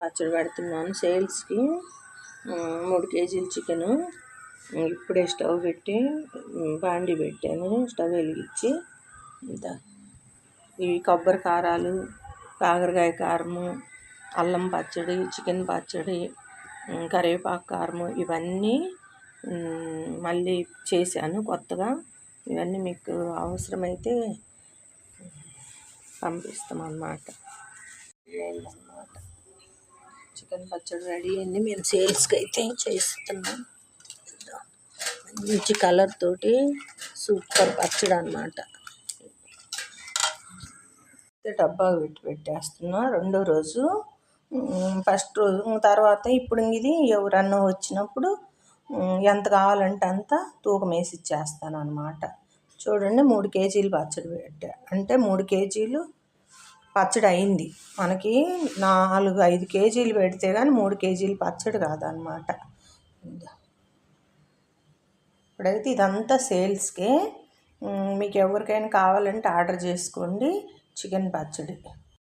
పచ్చడి పెడుతున్నాను సేల్స్కి. మూడు కేజీలు చికెను. ఇప్పుడే స్టవ్ పెట్టి బాండి పెట్టాను. స్టవ్ వెలిగించి ఇంత. ఇవి కొబ్బరి కారాలు కాకరకాయ కారము అల్లం పచ్చడి చికెన్ పచ్చడి కరివేపాకు కారము ఇవన్నీ మళ్ళీ చేశాను కొత్తగా. ఇవన్నీ మీకు అవసరమైతే పంపిస్తాం అన్నమాట అన్నమాట చికెన్ పచ్చడి రెడీ అయింది. మేము సేల్స్కి అయితే చేస్తున్నాం. మంచి కలర్ తోటి సూపర్ పచ్చడి అనమాట డబ్బా పెట్టి పెట్టేస్తున్నా. రెండో రోజు. ఫస్ట్ రోజు తర్వాత ఇప్పుడు ఇది ఎవరన్నా వచ్చినప్పుడు ఎంత కావాలంటే అంత తూకం వేసి ఇచ్చేస్తాను అనమాట చూడండి మూడు కేజీలు పచ్చడి పెట్టా. అంటే మూడు కేజీలు పచ్చడి అయింది మనకి నాలుగు ఐదు కేజీలు పెడితే కానీ మూడు కేజీలు పచ్చడి కాదనమాట ఇప్పుడైతే ఇదంతా సేల్స్కే. మీకు ఎవరికైనా కావాలంటే ఆర్డర్ చేసుకోండి. చికెన్ పచ్చడి.